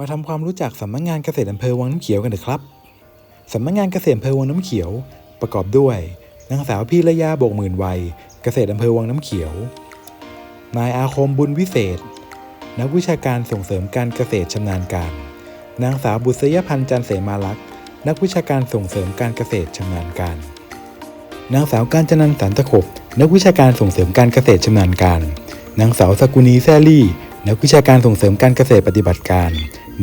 มาทำความรู้จักสำนักงานเกษตรอำเภอวังน้ำเขียวกันเถอะครับสำนักงานเกษตรอำเภอวังน้ำเขียว ประกอบด้วยนางสาวพีระยาโบกหมื่นวัย เกษตรอำเภอวังน้ำเขียว นายอาคมบุญวิเศษ นักวิชาการส่งเสริมการเกษตรชำนาญการ นางสาวบุษยพันธ์จันเสมาลักษ์นักวิชาการส่งเสริมการเกษตรชำนาญการ นางสาวการจนันสันตะขบ นักวิชาการส่งเสริมการเกษตรชำนาญการ นางสาวสกุณีแซลี่ นักวิชาการส่งเสริมการเกษตรปฏิบัติการ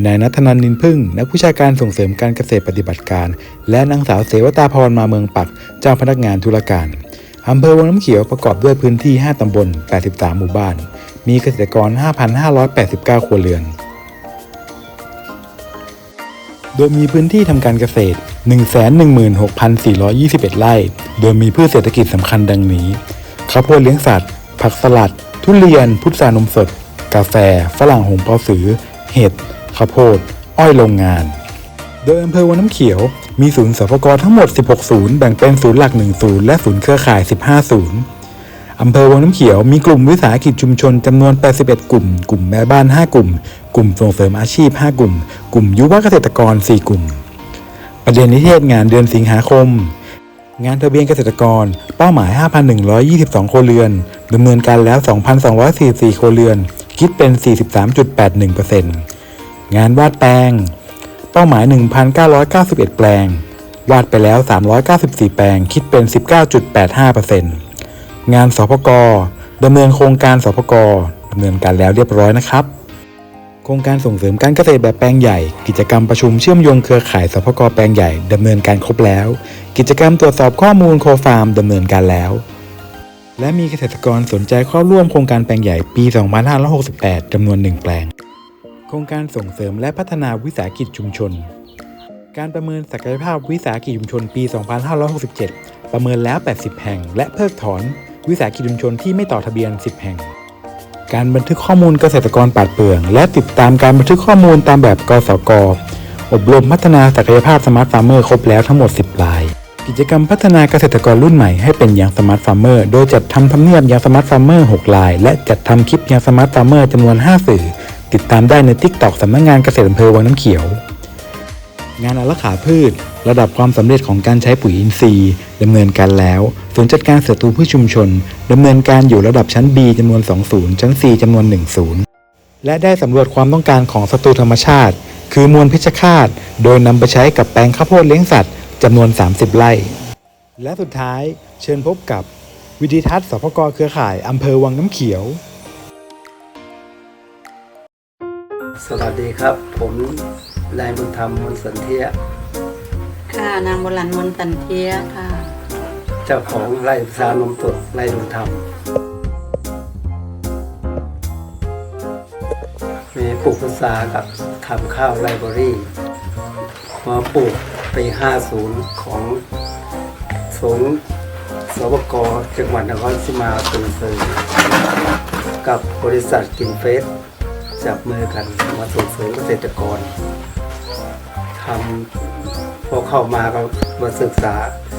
นายนัทนันนินพึ่ง นักวิชาการส่งเสริมการเกษตรปฏิบัติการ และนางสาวเสวตาพรมาเมืองปัก เจ้าพนักงานธุรการอำเภอวังน้ำเขียวประกอบด้วยพื้นที่ 5 ตำบล 83 หมู่บ้าน มีเกษตรกร 5,589 ครัวเรือน โดยมีพื้นที่ทำการเกษตร 116,421 ไร่ โดยมีพืชเศรษฐกิจสำคัญดังนี้ข้าวโพดเลี้ยงสัตว์ ผักสลัด ทุเรียน พุทรานมสด กาแฟ ฝรั่งหงเปาสือ เห็ด ข้าวโพด อ้อยโรงงาน โดยอำเภอวังน้ำเขียว มีศูนย์สปกทั้งหมด 16 ศูนย์ แบ่งเป็นศูนย์หลัก 1 ศูนย์ และศูนย์เครือข่าย 15 ศูนย์อำเภอวังน้ำเขียวมีกลุ่มวิสาหกิจชุมชนจำนวน 81 กลุ่ม กลุ่มแม่บ้าน 5 กลุ่ม กลุ่มส่งเสริมอาชีพ 5 กลุ่ม กลุ่มยุวเกษตรกร 4 กลุ่ม ประเด็นนิเทศงานเดือนสิงหาคม งานทะเบียนเกษตรกร เป้าหมาย 5,122 โครวเรือนดำเนินการแล้ว 2,244 โครวเรือน คิดเป็น 43.81% งานวาดแปลง เป้าหมาย 1,991 แปลง วาดไปแล้ว 394 แปลง คิดเป็น 19.85%งานสพกดำเนินโครงการสพกดำเนินการแล้วเรียบร้อยนะครับ โครงการส่งเสริมการเกษตรแบบแปลงใหญ่ กิจกรรมประชุมเชื่อมโยงเครือข่ายสพกแปลงใหญ่ดำเนินการครบแล้ว กิจกรรมตรวจสอบข้อมูลโคฟาร์มดำเนินการแล้วและมีเกษตรกรสนใจเข้าร่วมโครงการแปลงใหญ่ปี 2568 จำนวน 1 แปลง รงการส่งเสริมและพัฒนาวิสาหกิจชุมชน การประเมินศักยภาพวิสาหกิจชุมชนปี 2567 ประเมินแล้ว 80 แห่ง และเพิกถอน วิสาหกิจชุมชนที่ไม่ต่อทะเบียน 10 แห่ง การบันทึกข้อมูลเกษตรกรปาดเปลือง และติดตามการบันทึกข้อมูลตามแบบกสกอบรมพัฒนาศักยภาพสมาร์ทฟาร์มเมอร์ครบแล้วทั้งหมด 10 ราย กิจกรรมพัฒนาเกษตรกรรุ่นใหม่ให้เป็นยางสมาร์ทฟาร์มเมอร์ โดยจัดทำทำเนียบยางสมาร์ทฟาร์มเมอร์6ลาย และจัดทำคลิปยางสมาร์ทฟาร์มเมอร์จำนวน 5 สื่อ ติดตามได้ในทิกตอกสำนักงานเกษตรอำเภอวังน้ำเขียว งานอารักขาพืช ระดับความสำเร็จของการใช้ปุ๋ยอินทรีย์ดำเนินการแล้วศูนย์จัดการศัตรูพืชชุมชนดำเนินการอยู่ระดับชั้น B จำนวน 2 ศูนย์ชั้น C จำนวน 1 ศูนย์และได้สำรวจความต้องการของศัตรูธรรมชาติ คือมวลเพชฌฆาตโดยนำไปใช้กับแปลงข้าวโพดเลี้ยงสัตว์จำนวน 30 ไร่ และสุดท้ายเชิญพบกับวิดิทัศน์สพกเครือข่ายอำเภอวังน้ำเขียว สวัสดีครับ ผมนายบุญธรรมมนต์สันเทียค่ะนางโบราณมนตันเทียค่ะ เจ้าของไร่สานมสดไร่บุญธรรม มีปลูกพุทรากับทำข้าวไรเบอรี่มาปลูกปี50 ของศูนย์สวกจังหวัดนครศรีมาส่งเสริมกับบริษัทกินเฟส จับมือกันมาส่งเสริมเกษตรกรทำพอเข้ามาก็มาศึกษา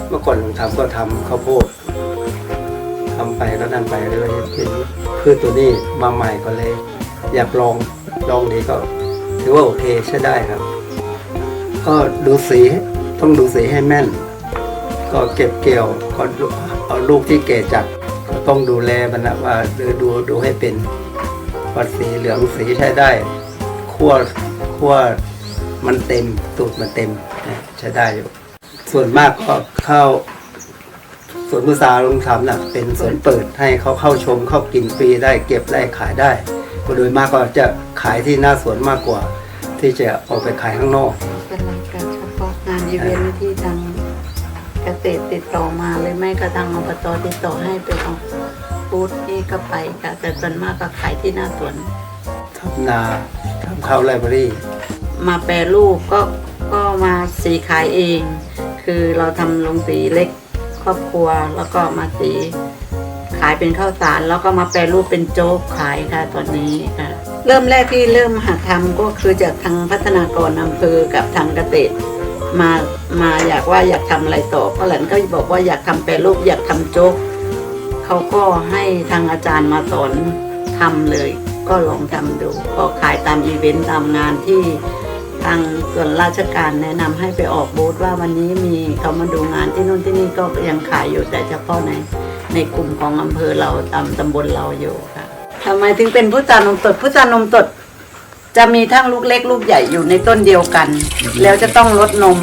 เมื่อก่อนทำก็ทำข้าวโพดทำไปก็นั่นไปเลยเห็นพืชตัวนี้มาใหม่ก็เลย อยากลองลองดีก็ถือว่าโอเคใช้ได้ครับ ก็ดูสีต้องดูสีให้แม่น ก็เก็บเกี่ยวก็เอาลูกที่แก่จัดก็ต้องดูแลมันนะว่าดูดูดูให้เป็น ว่าสีเหลืองสีใช้ได้ขั้วขั้วมันเต็มตูดมันเต็มใช้ได้อยู่ ส่วนมากก็เข้าสวนมือสาลงทำนะเป็นสวนเปิดให้เขาเข้าชมเข้ากินฟรีได้เก็บได้ขายได้ก็โดยมากก็จะขายที่หน้าสวนมากกว่า ที่จะออกไปขายข้างนอก เป็นรายการเฉพาะงานอีเวนท์ที่ทางเกษตรติดต่อมาหรือไม่ก็ทางอบตติดต่อให้ไปเอา บูธนี่ก็ไปค่ะ แต่ส่วนมากก็ขายที่หน้าสวน ทำนาทำข้าวไรเบอรี่มาแปรรูปก็ก็มาสีขายเอง คือเราทำโรงสีเล็กครอบครัวแล้วก็มาสีขายเป็นข้าวสารแล้วก็มาแปรรูปเป็นโจ๊กขายค่ะตอนนี้ค่ะเริ่มแรกที่เริ่มหัดทำก็คือจากทางพัฒนากรอำเภอกับทางเกษตรมามาอยากว่าอยากทำอะไรต่อเพราะหลันก็บอกว่าอยากทำแปรรูปอยากทำโจ๊ก เขาก็ให้ทางอาจารย์มาสอนทำเลย ก็ลองทำดู ก็ขายตามอีเวนต์ตามงานที่ทางส่วนราชการแนะนำให้ไปออกบูธว่าวันนี้มีเขามาดูงานที่นู่นที่นี่ก็ยังขายอยู่แต่เฉพาะในในกลุ่มของอำเภอเราตามตำบลเราอยู่ค่ะทำไมถึงเป็นพุทรานมสดพุทรานมสดจะมีทั้งลูกเล็กลูกใหญ่อยู่ในต้นเดียวกัน แล้วจะต้องลดนม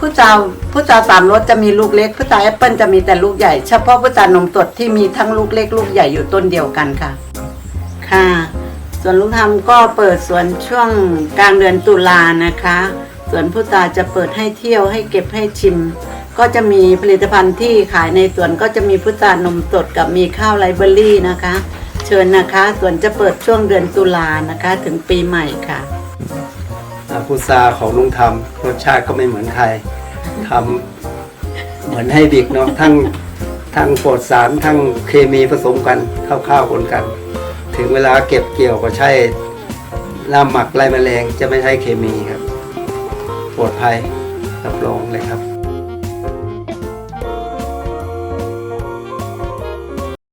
ผู้จาผู้จาสามรสจะมีลูกเล็ก ผู้จาแอปเปิลจะมีแต่ลูกใหญ่ เฉพาะผู้จานมสดที่มีทั้งลูกเล็กลูกใหญ่อยู่ต้นเดียวกันค่ะ ค่ะ ส่วนลุงธรรมก็เปิดสวนช่วงกลางเดือนตุลานะคะสวนผู้ตาจะเปิดให้เที่ยวให้เก็บให้ชิม ก็จะมีผลิตภัณฑ์ที่ขายในสวนก็จะมีพุทรานมสดกับมีข้าวไรเบอรี่นะคะ เชิญนะคะสวนจะเปิดช่วงเดือนตุลานะคะ ถึงปีใหม่ค่ะ คูซาของลุงทำรสชาติก็ไม่เหมือนใครทำเหมือนให้บิกเนาะทั้งทั้งโปรดสารทั้งเคมีผสมกันข้าวๆคนกัน ถึงเวลาเก็บเกี่ยวก็ใช้น้ำหมักไล่แมลงจะไม่ใช้เคมีครับ ปลอดภัยรับรองเลยครับ